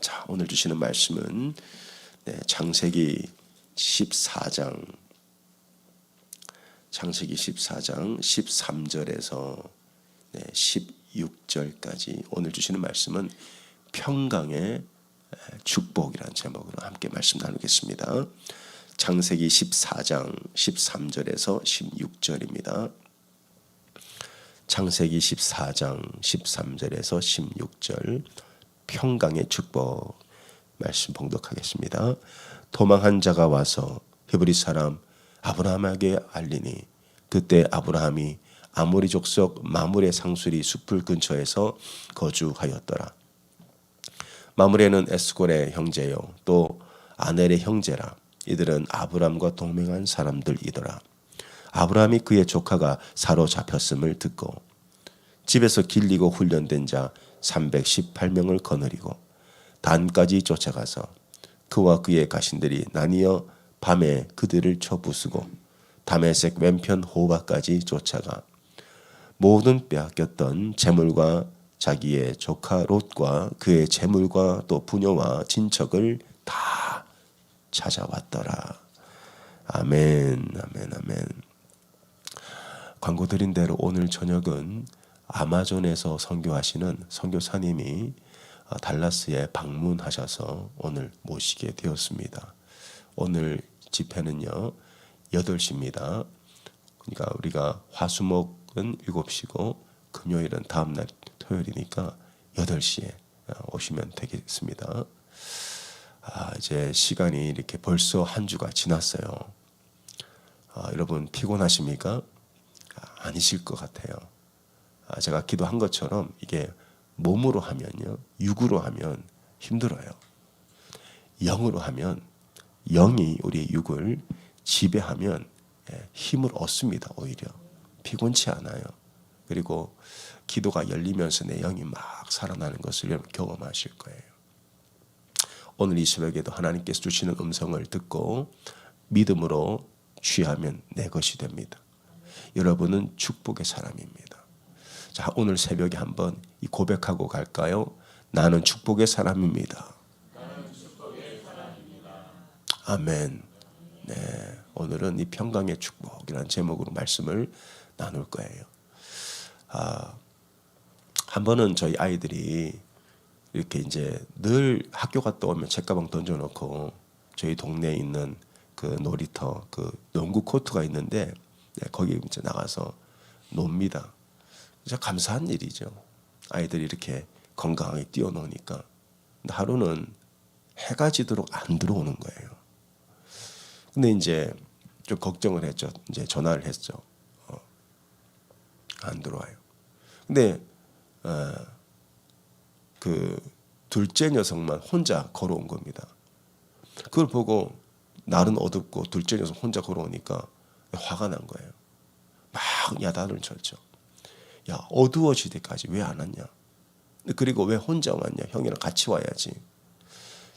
자, 오늘 주시는 말씀은 네, 창세기 14장 창세기 14장 13절에서 네, 16절까지 오늘 주시는 말씀은 평강의 축복이라는 제목으로 함께 말씀 나누겠습니다. 창세기 14장 13절에서 16절입니다. 창세기 14장 13절에서 16절 평강의 축복 말씀 봉독하겠습니다. 도망한 자가 와서 히브리 사람 아브라함에게 알리니 그때 아브라함이 아모리 족속 마물의 상수리 숲을 근처에서 거주하였더라. 마물에는 에스골의 형제요 또 아넬의 형제라 이들은 아브람과 동맹한 사람들이더라. 아브라함이 그의 조카가 사로잡혔음을 듣고 집에서 길리고 훈련된 자 318명을 거느리고 단까지 쫓아가서 그와 그의 가신들이 나뉘어 밤에 그들을 쳐부수고 담에색 왼편 호바까지 쫓아가 모든 빼앗겼던 재물과 자기의 조카 롯과 그의 재물과 또 부녀와 친척을 다 찾아왔더라. 아멘, 아멘, 아멘. 광고 드린 대로 오늘 저녁은 아마존에서 선교하시는 선교사님이 어, 달라스에 방문하셔서 오늘 모시게 되었습니다. 오늘 집회는요 8시입니다. 그러니까 우리가 화수목은 7시고 금요일은 다음 날 토요일이니까 8시에 어, 오시면 되겠습니다. 아, 이제 시간이 이렇게 벌써 한 주가 지났어요. 아, 여러분 피곤하십니까? 아, 아니실 것 같아요. 아, 제가 기도한 것처럼 이게 몸으로 하면요, 육으로 하면 힘들어요. 영으로 하면 영이 우리의 육을 지배하면 예, 힘을 얻습니다. 오히려 피곤치 않아요. 그리고 기도가 열리면서 내 영이 막 살아나는 것을 경험하실 거예요. 오늘 이 새벽에도 하나님께서 주시는 음성을 듣고 믿음으로 취하면 내 것이 됩니다. 여러분은 축복의 사람입니다. 자, 오늘 새벽에 한번 이 고백하고 갈까요? 나는 축복의 사람입니다. 아멘. 네. 오늘은 이 평강의 축복이라는 제목으로 말씀을 나눌 거예요. 아, 한 번은 저희 아이들이 이렇게 이제 늘 학교 갔다 오면 책가방 던져놓고 저희 동네에 있는 그 놀이터 그 농구 코트가 있는데 네, 거기 이제 나가서 놉니다. 진짜 감사한 일이죠. 아이들이 이렇게 건강하게 뛰어노니까. 하루는 해가 지도록 안 들어오는 거예요. 근데 이제 좀 걱정을 했죠. 이제 전화를 했죠. 어, 안 들어와요. 근데 어, 그 둘째 녀석만 혼자 걸어온 겁니다. 그걸 보고 날은 어둡고 둘째 녀석 혼자 걸어오니까 화가 난 거예요. 막 야단을 쳤죠. 야 어두워질 때까지 왜 안 왔냐? 그리고 왜 혼자 왔냐? 형이랑 같이 와야지.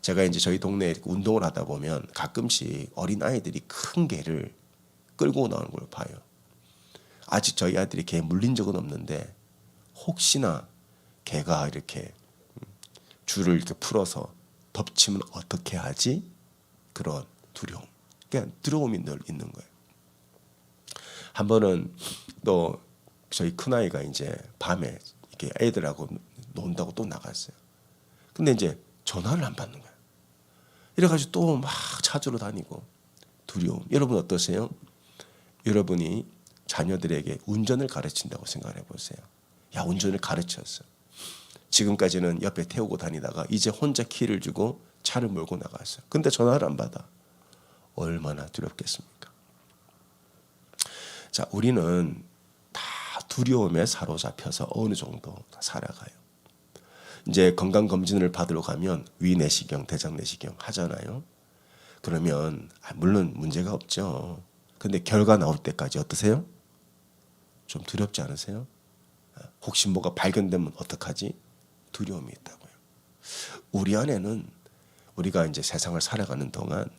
제가 이제 저희 동네에 운동을 하다 보면 가끔씩 어린 아이들이 큰 개를 끌고 나오는 걸 봐요. 아직 저희 아들이 개 물린 적은 없는데 혹시나 개가 이렇게 줄을 이렇게 풀어서 덮치면 어떻게 하지? 그런 두려움. 그냥 두려움이 늘 있는 거예요. 한 번은 또 저희 큰 아이가 이제 밤에 이렇게 애들하고 논다고 또 나갔어요. 근데 이제 전화를 안 받는 거예요. 이래가지고 또 막 찾으러 다니고 두려움. 여러분 어떠세요? 여러분이 자녀들에게 운전을 가르친다고 생각해 보세요. 야, 운전을 가르쳤어. 지금까지는 옆에 태우고 다니다가 이제 혼자 키를 주고 차를 몰고 나갔어요. 근데 전화를 안 받아. 얼마나 두렵겠습니까? 자, 우리는 다 두려움에 사로잡혀서 어느 정도 살아가요. 이제 건강 검진을 받으러 가면 위 내시경, 대장 내시경 하잖아요. 그러면 아, 물론 문제가 없죠. 근데 결과 나올 때까지 어떠세요? 좀 두렵지 않으세요? 아, 혹시 뭐가 발견되면 어떡하지? 두려움이 있다고요. 우리 안에는 우리가 이제 세상을 살아가는 동안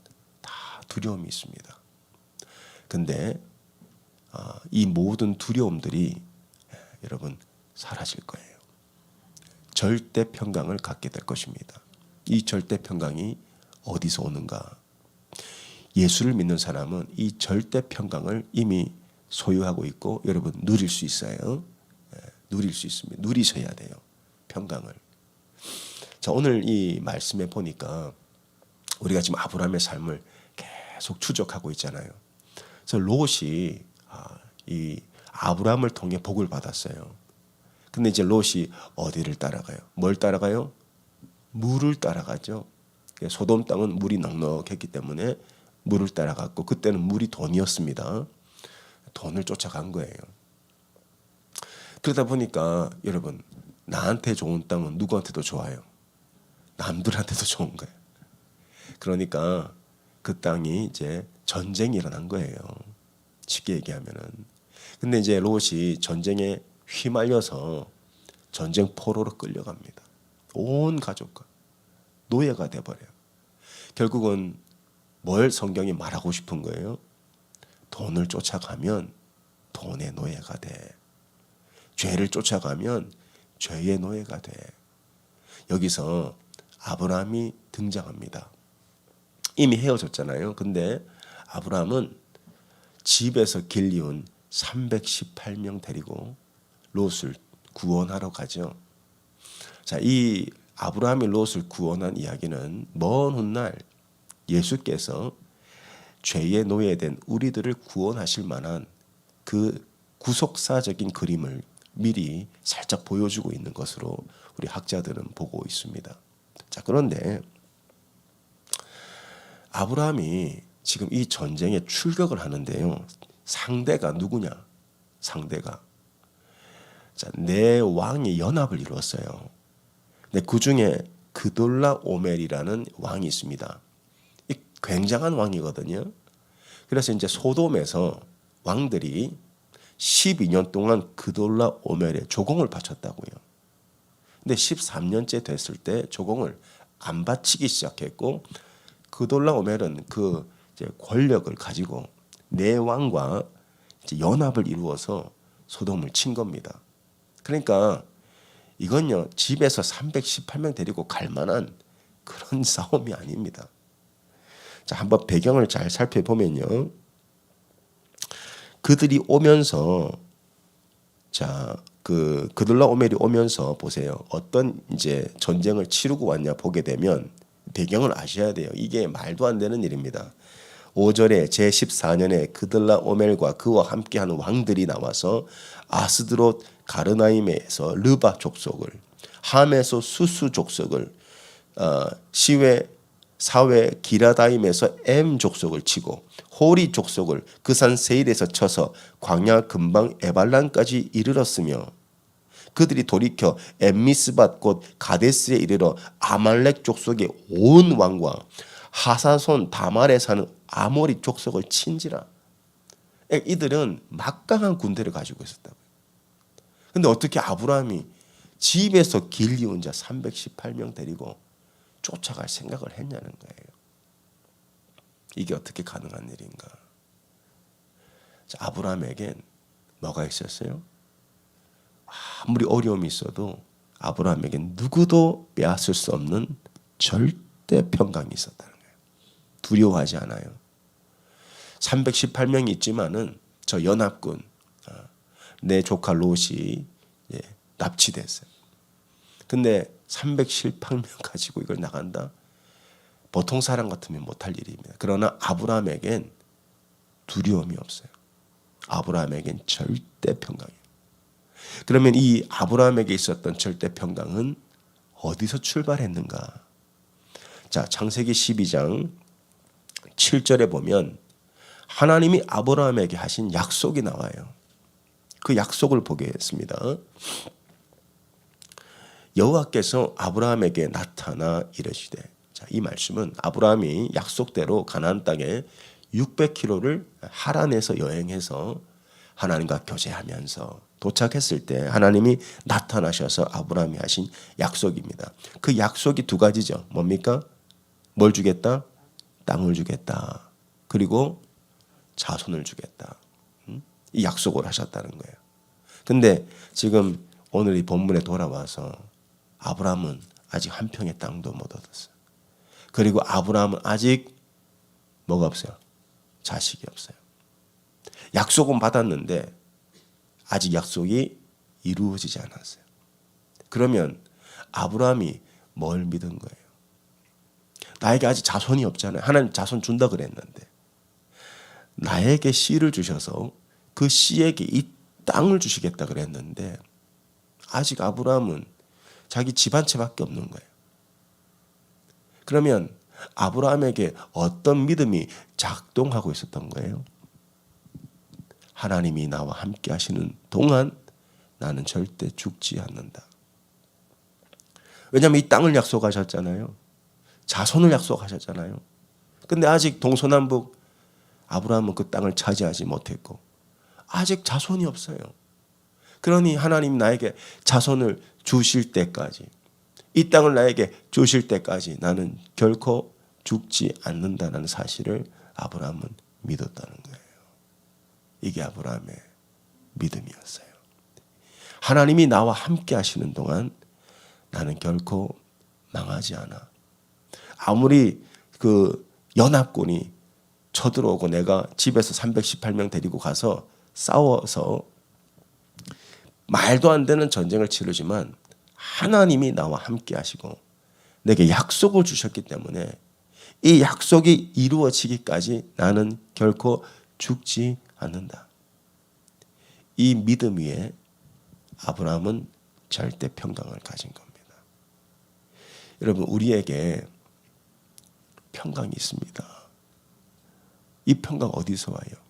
다 두려움이 있습니다. 근데 어, 이 모든 두려움들이 여러분 사라질 거예요. 절대 평강을 갖게 될 것입니다. 이 절대 평강이 어디서 오는가? 예수를 믿는 사람은 이 절대 평강을 이미 소유하고 있고 여러분 누릴 수 있어요. 예, 누릴 수 있습니다. 누리셔야 돼요. 평강을. 자, 오늘 이 말씀에 보니까 우리가 지금 아브라함의 삶을 계속 추적하고 있잖아요. 그래서 롯이 아, 이 아브라함을 통해 복을 받았어요. 근데 이제 롯이 어디를 따라가요? 뭘 따라가요? 물을 따라가죠. 소돔 땅은 물이 넉넉했기 때문에 물을 따라갔고 그때는 물이 돈이었습니다. 돈을 쫓아간 거예요. 그러다 보니까 여러분 나한테 좋은 땅은 누구한테도 좋아요. 남들한테도 좋은 거예요. 그러니까 그 땅이 이제 전쟁이 일어난 거예요. 쉽게 얘기하면은. 근데 이제 롯이 전쟁에 휘말려서 전쟁 포로로 끌려갑니다. 온 가족과 노예가 돼버려요. 결국은 뭘 성경이 말하고 싶은 거예요? 돈을 쫓아가면 돈의 노예가 돼. 죄를 쫓아가면 죄의 노예가 돼. 여기서 아브라함이 등장합니다. 이미 헤어졌잖아요. 근데 아브라함은 집에서 길리운 318명 데리고 롯을 구원하러 가죠. 자, 이 아브라함이 롯을 구원한 이야기는 먼 훗날 예수께서 죄의 노예된 우리들을 구원하실 만한 그 구속사적인 그림을 미리 살짝 보여주고 있는 것으로 우리 학자들은 보고 있습니다. 자, 그런데 아브라함이 지금 이 전쟁에 출격을 하는데요. 상대가 누구냐? 상대가 자, 네 왕이 연합을 이루었어요. 근데 그 중에 그돌라 오멜이라는 왕이 있습니다. 이 굉장한 왕이거든요. 그래서 이제 소돔에서 왕들이 12년 동안 그돌라 오멜에 조공을 바쳤다고요. 근데 13년째 됐을 때 조공을 안 바치기 시작했고 그돌라 오멜은 그 이제 권력을 가지고 네 왕과 이제 연합을 이루어서 소돔을 친 겁니다. 그러니까 이건요 집에서 318명 데리고 갈 만한 그런 싸움이 아닙니다. 자 한번 배경을 잘 살펴보면요. 그들이 오면서 자그 그들라 오멜이 오면서 보세요. 어떤 이제 전쟁을 치르고 왔냐 보게 되면 배경을 아셔야 돼요. 이게 말도 안 되는 일입니다. 5절에 제14년에 그들라 오멜과 그와 함께하는 왕들이 나와서 아스드롯 가르나임에서 르바 족속을 함에서 수수 족속을 어, 시외 사회 기라다임에서 엠 족속을 치고 호리 족속을 그산 세일에서 쳐서 광야 근방 에발란까지 이르렀으며 그들이 돌이켜 엠미스밭 곧 가데스에 이르러 아말렉 족속의 온 왕과 하사손 다말에 사는 아모리 족속을 친지라. 이들은 막강한 군대를 가지고 있었다고요. 근데 어떻게 아브라함이 집에서 길리온 자 318명 데리고 쫓아갈 생각을 했냐는 거예요. 이게 어떻게 가능한 일인가? 자, 아브라함에겐 뭐가 있었어요? 아무리 어려움이 있어도 아브라함에겐 누구도 빼앗을 수 없는 절대 평강이 거예요. 두려워하지 않아요. 318명이 있지만은 저 연합군 어, 내 조카 롯이 예, 납치됐어요. 근데 318명 가지고 이걸 나간다? 보통 사람 같으면 못할 일입니다. 그러나 아브라함에겐 두려움이 없어요. 아브라함에겐 절대 평강이에요. 그러면 이 아브라함에게 있었던 절대 평강은 어디서 출발했는가? 자, 창세기 12장 7절에 보면 하나님이 아브라함에게 하신 약속이 나와요. 그 약속을 보겠습니다. 여호와께서 아브라함에게 나타나 이르시되 자, 이 말씀은 아브라함이 약속대로 가나안 땅에 600km를 하란에서 여행해서 하나님과 교제하면서 도착했을 때 하나님이 나타나셔서 아브라함이 하신 약속입니다. 그 약속이 두 가지죠. 뭡니까? 뭘 주겠다? 땅을 주겠다. 그리고 자손을 주겠다. 이 약속을 하셨다는 거예요. 근데 지금 오늘 이 본문에 돌아와서 아브라함은 아직 한 평의 땅도 못 얻었어요. 그리고 아브라함은 아직 뭐가 없어요? 자식이 없어요. 약속은 받았는데 아직 약속이 이루어지지 않았어요. 그러면 아브라함이 뭘 믿은 거예요? 나에게 아직 자손이 없잖아요. 하나님 자손 준다 그랬는데 나에게 씨를 주셔서 그 씨에게 이 땅을 주시겠다 그랬는데 아직 아브라함은 자기 집 한 채밖에 없는 거예요. 그러면 아브라함에게 어떤 믿음이 작동하고 있었던 거예요? 하나님이 나와 함께 하시는 동안 나는 절대 죽지 않는다. 왜냐하면 이 땅을 약속하셨잖아요. 자손을 약속하셨잖아요. 근데 아직 동서남북 아브라함은 그 땅을 차지하지 못했고 아직 자손이 없어요. 그러니 하나님 나에게 자손을 주실 때까지 이 땅을 나에게 주실 때까지 나는 결코 죽지 않는다는 사실을 아브라함은 믿었다는 거예요. 이게 아브라함의 믿음이었어요. 하나님이 나와 함께 하시는 동안 나는 결코 망하지 않아. 아무리 그 연합군이 쳐들어오고 내가 집에서 318명 데리고 가서 싸워서 말도 안 되는 전쟁을 치르지만 하나님이 나와 함께 하시고 내게 약속을 주셨기 때문에 이 약속이 이루어지기까지 나는 결코 죽지 않는다. 이 믿음 위에 아브라함은 절대 평강을 가진 겁니다. 여러분 우리에게 평강이 있습니다. 이 평강 어디서 와요?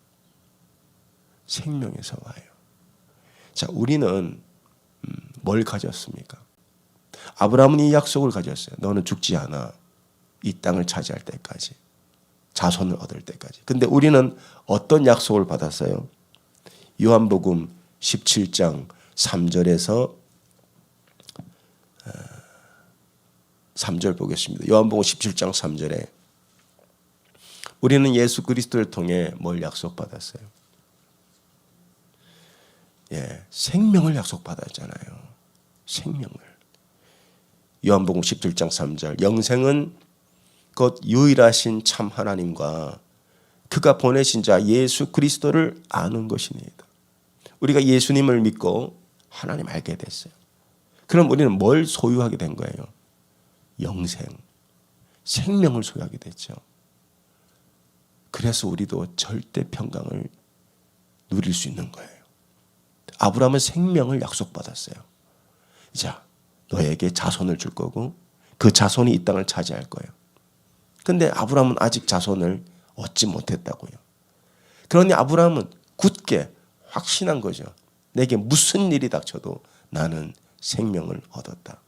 생명에서 와요. 자, 우리는 음, 뭘 가졌습니까? 아브라함은 이 약속을 가졌어요. 너는 죽지 않아. 이 땅을 차지할 때까지. 자손을 얻을 때까지. 근데 우리는 어떤 약속을 받았어요? 요한복음 17장 3절에서 3절 보겠습니다. 요한복음 17장 3절에 우리는 예수 그리스도를 통해 뭘 약속받았어요? 예, 생명을 약속받았잖아요. 생명을. 요한복음 17장 3절 영생은 곧 유일하신 참 하나님과 그가 보내신 자 예수 그리스도를 아는 것입니다. 우리가 예수님을 믿고 하나님 알게 됐어요. 그럼 우리는 뭘 소유하게 된 거예요? 영생, 생명을 소유하게 됐죠. 그래서 우리도 절대 평강을 누릴 수 있는 거예요. 아브라함은 생명을 약속받았어요. 자, 너에게 자손을 줄 거고 그 자손이 이 땅을 차지할 거예요. 근데 아브라함은 아직 자손을 얻지 못했다고요. 그러니 아브라함은 굳게 확신한 거죠. 내게 무슨 일이 닥쳐도 나는 생명을 얻었다.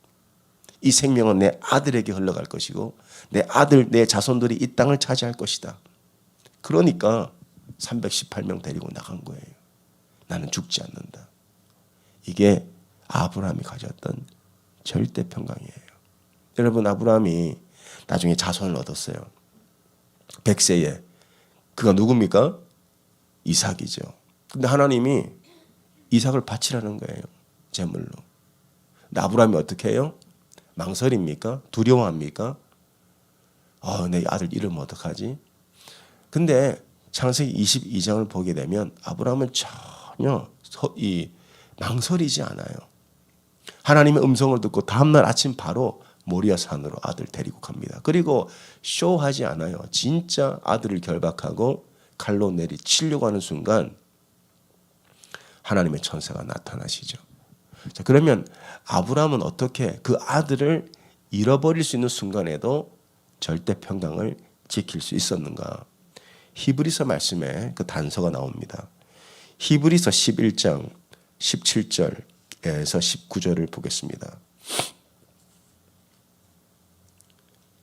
이 생명은 내 아들에게 흘러갈 것이고 내 아들, 내 자손들이 이 땅을 차지할 것이다. 그러니까 318명 데리고 나간 거예요. 나는 죽지 않는다. 이게 아브라함이 가졌던 절대 평강이에요. 여러분 아브라함이 나중에 자손을 얻었어요. 100세에 그가 누굽니까? 이삭이죠. 근데 하나님이 이삭을 바치라는 거예요. 제물로. 아브라함이 어떻게 해요? 망설입니까? 두려워합니까? 어, 내 아들 이름 어떡하지? 근데 창세기 22장을 보게 되면 아브라함은 전혀 이 망설이지 않아요. 하나님의 음성을 듣고 다음날 아침 바로 모리아 산으로 아들 데리고 갑니다. 그리고 쇼하지 않아요. 진짜 아들을 결박하고 칼로 내리 치려고 하는 순간 하나님의 천사가 나타나시죠. 자, 그러면 아브라함은 어떻게 그 아들을 잃어버릴 수 있는 순간에도 절대 평강을 지킬 수 있었는가? 히브리서 말씀에 그 단서가 나옵니다. 히브리서 11장 17절에서 19절을 보겠습니다.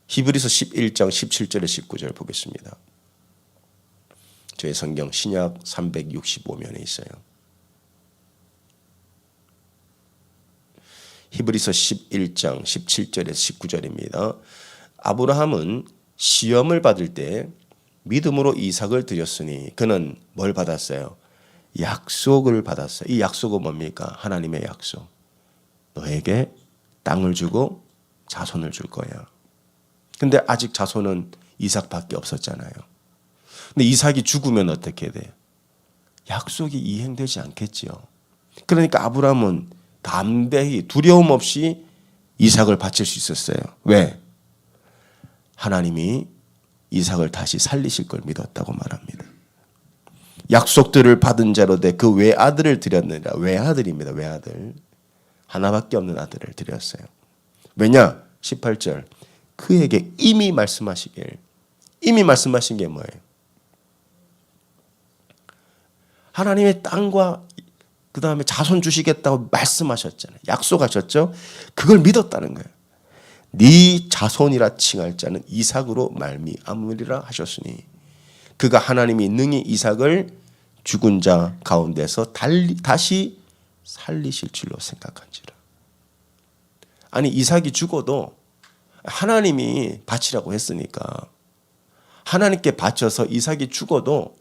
히브리서 11장 17절에 19절 보겠습니다. 저의 성경 신약 365면에 있어요. 히브리서 11장 17절에서 19절입니다. 아브라함은 시험을 받을 때 믿음으로 이삭을 드렸으니 그는 뭘 받았어요? 약속을 받았어요. 이 약속은 뭡니까? 하나님의 약속. 너에게 땅을 주고 자손을 줄 거야. 근데 아직 자손은 이삭밖에 없었잖아요. 근데 이삭이 죽으면 어떻게 돼? 약속이 이행되지 않겠지요. 그러니까 아브라함은 담대히 두려움 없이 이삭을 바칠 수 있었어요. 왜? 하나님이 이삭을 다시 살리실 걸 믿었다고 말합니다. 약속들을 받은 자로 돼 그 외아들을 드렸느니라. 외아들입니다. 외아들. 하나밖에 없는 아들을 드렸어요. 왜냐? 18절. 그에게 이미 말씀하시길. 이미 말씀하신 게 뭐예요? 하나님의 땅과 그 다음에 자손 주시겠다고 말씀하셨잖아요. 약속하셨죠? 그걸 믿었다는 거예요. 네 자손이라 칭할 자는 이삭으로 말미암으리라 하셨으니 그가 하나님이 능히 이삭을 죽은 자 가운데서 달리, 다시 살리실 줄로 생각한지라. 아니 이삭이 죽어도 하나님이 바치라고 했으니까 하나님께 바쳐서 이삭이 죽어도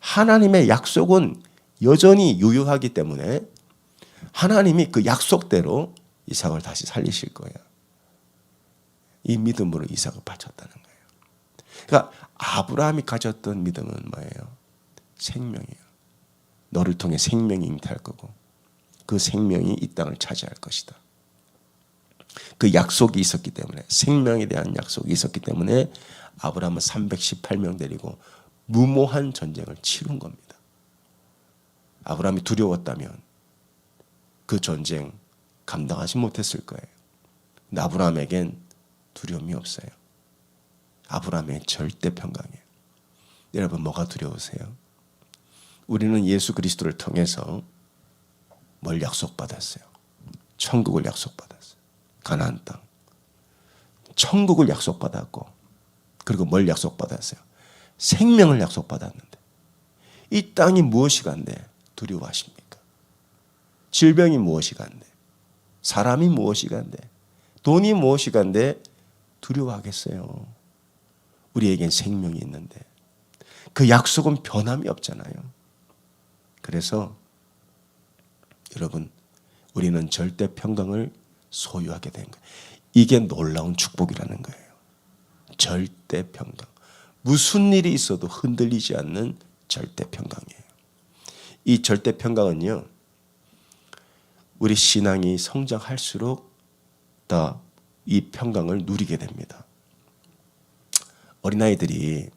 하나님의 약속은 여전히 유효하기 때문에 하나님이 그 약속대로 이삭을 다시 살리실 거예요. 이 믿음으로 이삭을 바쳤다는 거예요. 그러니까 아브라함이 가졌던 믿음은 뭐예요? 생명이에요. 너를 통해 생명이 잉태할 거고 그 생명이 이 땅을 차지할 것이다. 그 약속이 있었기 때문에 생명에 대한 약속이 있었기 때문에 아브라함은 318명 데리고 무모한 전쟁을 치른 겁니다. 아브라함이 두려웠다면 그 전쟁 감당하지 못했을 거예요. 아브라함에겐 두려움이 없어요. 아브라함의 절대 평강이에요. 여러분 뭐가 두려우세요? 우리는 예수 그리스도를 통해서 뭘 약속받았어요? 천국을 약속받았어요. 가나안 땅. 천국을 약속받았고 그리고 뭘 약속받았어요? 생명을 약속받았는데 이 땅이 무엇이 간데 두려워하십니까? 질병이 무엇이 간데 사람이 무엇이 간데 돈이 무엇이 간데 두려워하겠어요. 우리에겐 생명이 있는데 그 약속은 변함이 없잖아요. 그래서 여러분 우리는 절대 평강을 소유하게 된 거예요. 이게 놀라운 축복이라는 거예요. 절대 평강. 무슨 일이 있어도 흔들리지 않는 절대 평강이에요. 이 절대 평강은요. 우리 신앙이 성장할수록 더 이 평강을 누리게 됩니다. 어린아이들이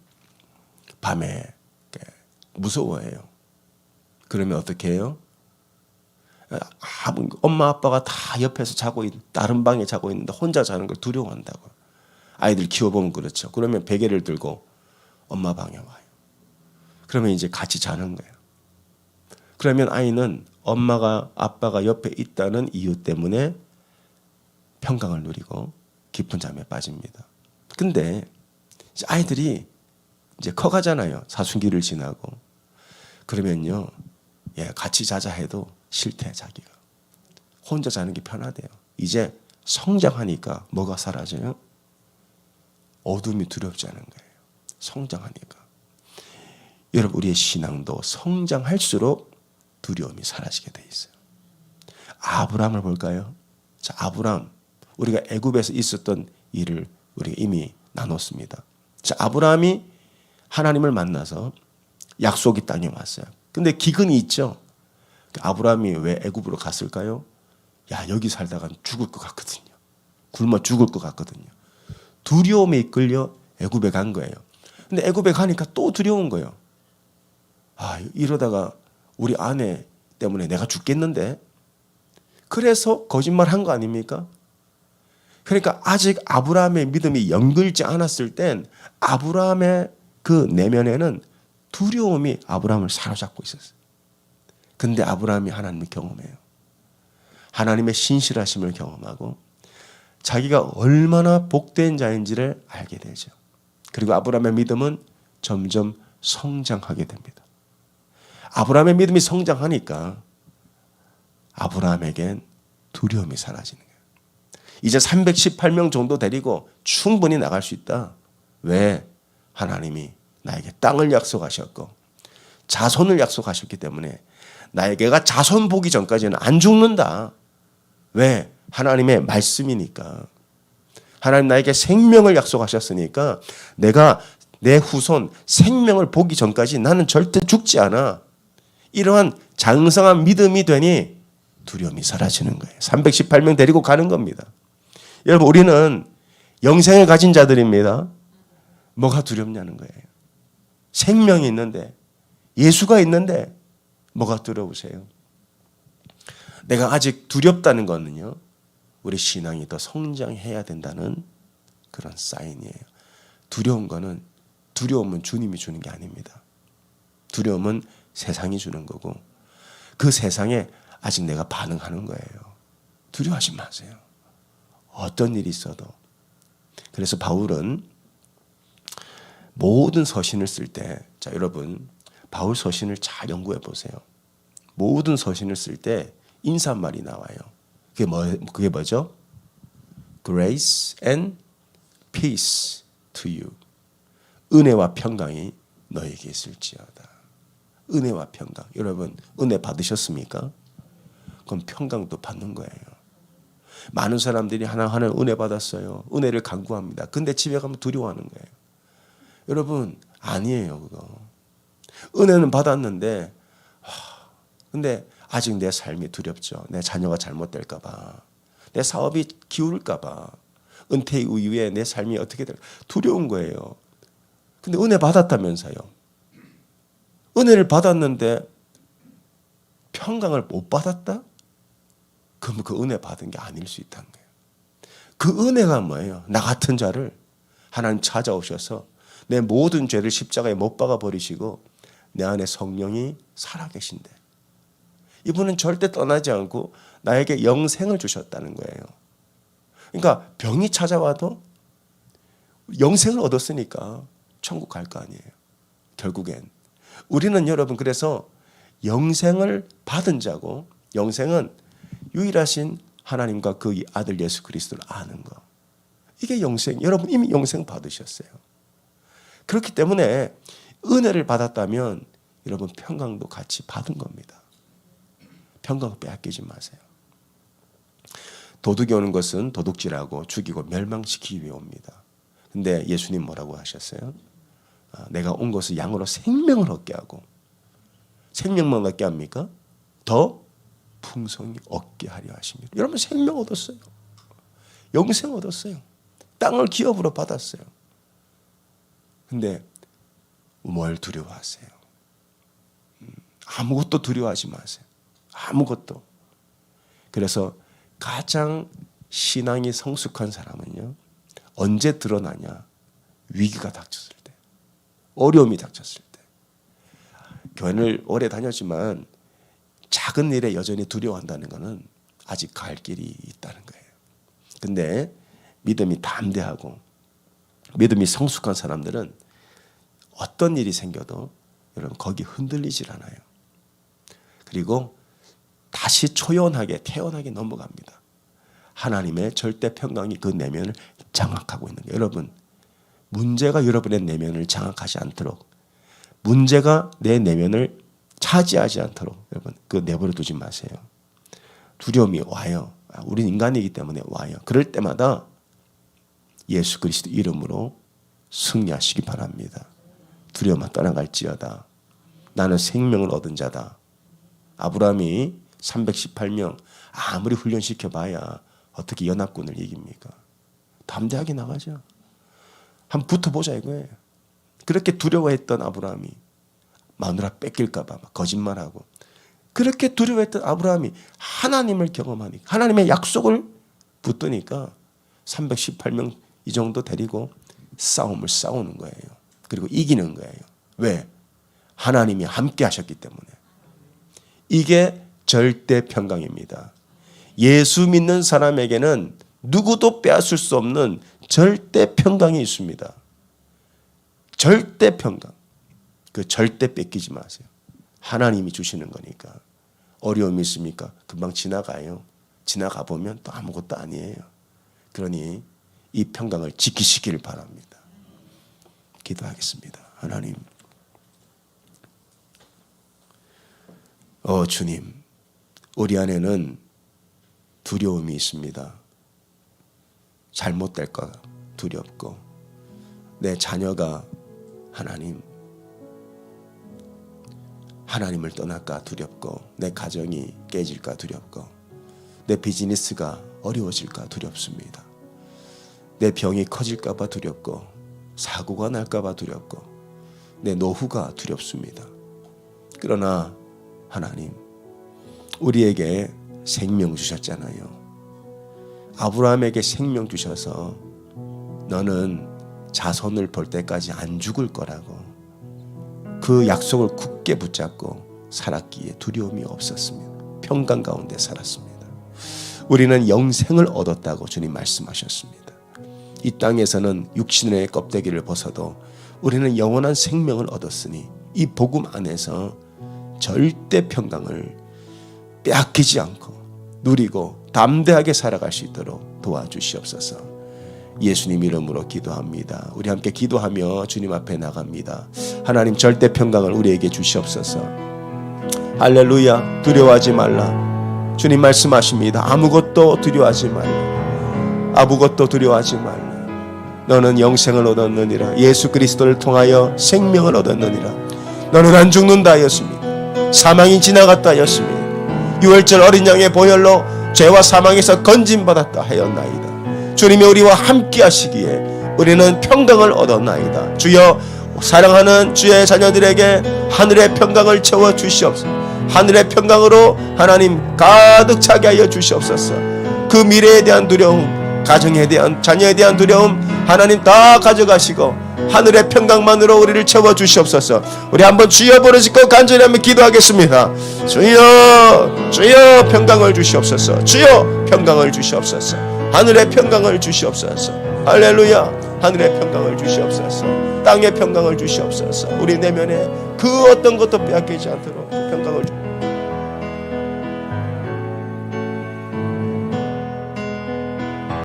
밤에 무서워해요. 그러면 어떻게 해요? 엄마 아빠가 다 옆에서 자고 있, 다른 방에 자고 있는데 혼자 자는 걸 두려워한다고. 아이들 키워보면 그렇죠. 그러면 베개를 들고 엄마 방에 와요. 그러면 이제 같이 자는 거예요. 그러면 아이는 엄마가 아빠가 옆에 있다는 이유 때문에 평강을 누리고 깊은 잠에 빠집니다. 근데 아이들이 이제 커가잖아요. 사춘기를 지나고. 그러면요. 예, 같이 자자 해도 싫대 자기가. 혼자 자는 게 편하대요. 이제 성장하니까 뭐가 사라져요? 어둠이 두렵지 않은 거예요. 성장하니까. 여러분 우리의 신앙도 성장할수록 두려움이 사라지게 돼 있어요. 아브라함을 볼까요? 자, 아브라함 우리가 애굽에서 있었던 일을 우리가 이미 나눴습니다. 자, 아브라함이 하나님을 만나서 약속이 땅에 왔어요. 근데 기근이 있죠. 아브라함이 왜 애굽으로 갔을까요? 야 여기 살다가 죽을 것 같거든요. 굶어 죽을 것 같거든요. 두려움에 이끌려 애굽에 간 거예요. 근데 애굽에 가니까 또 두려운 거예요. 아 이러다가 우리 아내 때문에 내가 죽겠는데. 그래서 거짓말 한 거 아닙니까? 그러니까 아직 아브라함의 믿음이 연결지 않았을 땐 아브라함의 그 내면에는 두려움이 아브라함을 사로잡고 있었어요. 근데 아브라함이 하나님을 경험해요. 하나님의 신실하심을 경험하고 자기가 얼마나 복된 자인지를 알게 되죠. 그리고 아브라함의 믿음은 점점 성장하게 됩니다. 아브라함의 믿음이 성장하니까 아브라함에겐 두려움이 사라지는 거예요. 이제 318명 정도 데리고 충분히 나갈 수 있다. 왜? 하나님이 나에게 땅을 약속하셨고 자손을 약속하셨기 때문에 나에게가 자손 보기 전까지는 안 죽는다. 왜? 하나님의 말씀이니까. 하나님 나에게 생명을 약속하셨으니까 내가 내 후손 생명을 보기 전까지 나는 절대 죽지 않아. 이러한 장성한 믿음이 되니 두려움이 사라지는 거예요. 318명 데리고 가는 겁니다. 여러분 우리는 영생을 가진 자들입니다. 뭐가 두렵냐는 거예요. 생명이 있는데 예수가 있는데 뭐가 두려우세요? 내가 아직 두렵다는 거는요. 우리 신앙이 더 성장해야 된다는 그런 사인이에요. 두려운 거는 두려움은 주님이 주는 게 아닙니다. 두려움은 세상이 주는 거고 그 세상에 아직 내가 반응하는 거예요. 두려워하지 마세요. 어떤 일이 있어도. 그래서 바울은 모든 서신을 쓸 때, 자, 여러분, 바울 서신을 잘 연구해 보세요. 모든 서신을 쓸 때 인사말이 나와요. 그게 뭐, 그게 뭐죠? Grace and peace to you. 은혜와 평강이 너에게 있을지어다. 은혜와 평강. 여러분, 은혜 받으셨습니까? 그럼 평강도 받는 거예요. 많은 사람들이 하나하나 은혜 받았어요. 은혜를 간구합니다. 근데 집에 가면 두려워하는 거예요. 여러분, 아니에요, 그거. 은혜는 받았는데, 하, 근데 아직 내 삶이 두렵죠. 내 자녀가 잘못될까 봐. 내 사업이 기울까 봐. 은퇴 이후에 내 삶이 어떻게 될까. 두려운 거예요. 근데 은혜 받았다면서요. 은혜를 받았는데 평강을 못 받았다? 그러면 그 은혜 받은 게 아닐 수 있다는 거예요. 그 은혜가 뭐예요? 나 같은 자를 하나님 찾아오셔서 내 모든 죄를 십자가에 못 박아 버리시고 내 안에 성령이 살아 계신데 이분은 절대 떠나지 않고 나에게 영생을 주셨다는 거예요. 그러니까 병이 찾아와도 영생을 얻었으니까 천국 갈 거 아니에요. 결국엔 우리는 여러분 그래서 영생을 받은 자고 영생은 유일하신 하나님과 그 아들 예수 그리스도를 아는 거. 이게 영생. 여러분 이미 영생 받으셨어요. 그렇기 때문에 은혜를 받았다면 여러분 평강도 같이 받은 겁니다. 평강을 빼앗기지 마세요. 도둑이 오는 것은 도둑질하고 죽이고 멸망시키기 위해 옵니다. 근데 예수님 뭐라고 하셨어요? 아, 내가 온 것은 양으로 생명을 얻게 하고 생명만 얻게 합니까? 더 풍성히 얻게 하려 하십니다. 여러분 생명 얻었어요. 영생 얻었어요. 땅을 기업으로 받았어요. 근데 뭘 두려워하세요? 음, 아무것도 두려워하지 마세요. 아무것도. 그래서 가장 신앙이 성숙한 사람은요. 언제 드러나냐? 위기가 닥쳤을 때. 어려움이 닥쳤을 때. 교회를 오래 다녔지만 작은 일에 여전히 두려워한다는 것은 아직 갈 길이 있다는 거예요. 근데 믿음이 담대하고 믿음이 성숙한 사람들은 어떤 일이 생겨도 여러분 거기 흔들리질 않아요. 그리고 다시 초연하게 태연하게 넘어갑니다. 하나님의 절대 평강이 그 내면을 장악하고 있는 거예요. 여러분 문제가 여러분의 내면을 장악하지 않도록 문제가 내 내면을 차지하지 않도록 여러분 그 내버려 두지 마세요. 두려움이 와요. 아, 우린 인간이기 때문에 와요. 그럴 때마다 예수 그리스도 이름으로 승리하시기 바랍니다. 두려움만 떠나갈지어다. 나는 생명을 얻은 자다. 아브라함이 318명 아무리 훈련시켜 봐야 어떻게 연합군을 이깁니까? 담대하게 나가죠. 한번 붙어보자 이거예요. 그렇게 두려워했던 아브라함이 마누라 뺏길까봐 거짓말하고 그렇게 두려워했던 아브라함이 하나님을 경험하니까 하나님의 약속을 붙드니까 318명 이 정도 데리고 싸움을 싸우는 거예요. 그리고 이기는 거예요. 왜? 하나님이 함께 하셨기 때문에. 이게 절대 평강입니다. 예수 믿는 사람에게는 누구도 빼앗을 수 없는 절대 평강이 있습니다. 절대 평강. 그 절대 뺏기지 마세요. 하나님이 주시는 거니까. 어려움이 있습니까? 금방 지나가요. 지나가 보면 또 아무것도 아니에요. 그러니 이 평강을 지키시길 바랍니다. 기도하겠습니다. 하나님. 어, 주님. 우리 안에는 두려움이 있습니다. 잘못될까 두렵고 내 자녀가 하나님 하나님을 떠날까 두렵고 내 가정이 깨질까 두렵고 내 비즈니스가 어려워질까 두렵습니다. 내 병이 커질까 봐 두렵고 사고가 날까 봐 두렵고 내 노후가 두렵습니다. 그러나 하나님 우리에게 생명 주셨잖아요. 아브라함에게 생명 주셔서 너는 자손을 볼 때까지 안 죽을 거라고 그 약속을 굳게 붙잡고 살았기에 두려움이 없었습니다. 평강 가운데 살았습니다. 우리는 영생을 얻었다고 주님 말씀하셨습니다. 이 땅에서는 육신의 껍데기를 벗어도 우리는 영원한 생명을 얻었으니 이 복음 안에서 절대 평강을 빼앗기지 않고 누리고 담대하게 살아갈 수 있도록 도와주시옵소서. 예수님 이름으로 기도합니다. 우리 함께 기도하며 주님 앞에 나갑니다. 하나님 절대 평강을 우리에게 주시옵소서. 할렐루야. 두려워하지 말라. 주님 말씀하십니다. 아무것도 두려워하지 말라. 아무것도 두려워하지 말라. 너는 영생을 얻었느니라. 예수 그리스도를 통하여 생명을 얻었느니라. 너는 안 죽는다 하였습니다. 사망이 지나갔다 하였습니다. 유월절 어린 양의 보혈로 죄와 사망에서 건진받았다 하였나이다. 주님이 우리와 함께 하시기에 우리는 평강을 얻었나이다. 주여 사랑하는 주의 자녀들에게 하늘의 평강을 채워 주시옵소서. 하늘의 평강으로 하나님 가득 차게 하여 주시옵소서. 그 미래에 대한 두려움, 가정에 대한 자녀에 대한 두려움 하나님 다 가져가시고 하늘의 평강만으로 우리를 채워 주시옵소서. 우리 한번 주여 부르짖고 간절히 한번 기도하겠습니다. 주여, 주여 평강을 주시옵소서. 주여 평강을 주시옵소서. 하늘의 평강을 주시옵소서. 할렐루야. 하늘의 평강을 주시옵소서. 땅의 평강을 주시옵소서. 우리 내면에 그 어떤 것도 빼앗기지 않도록 평강을 주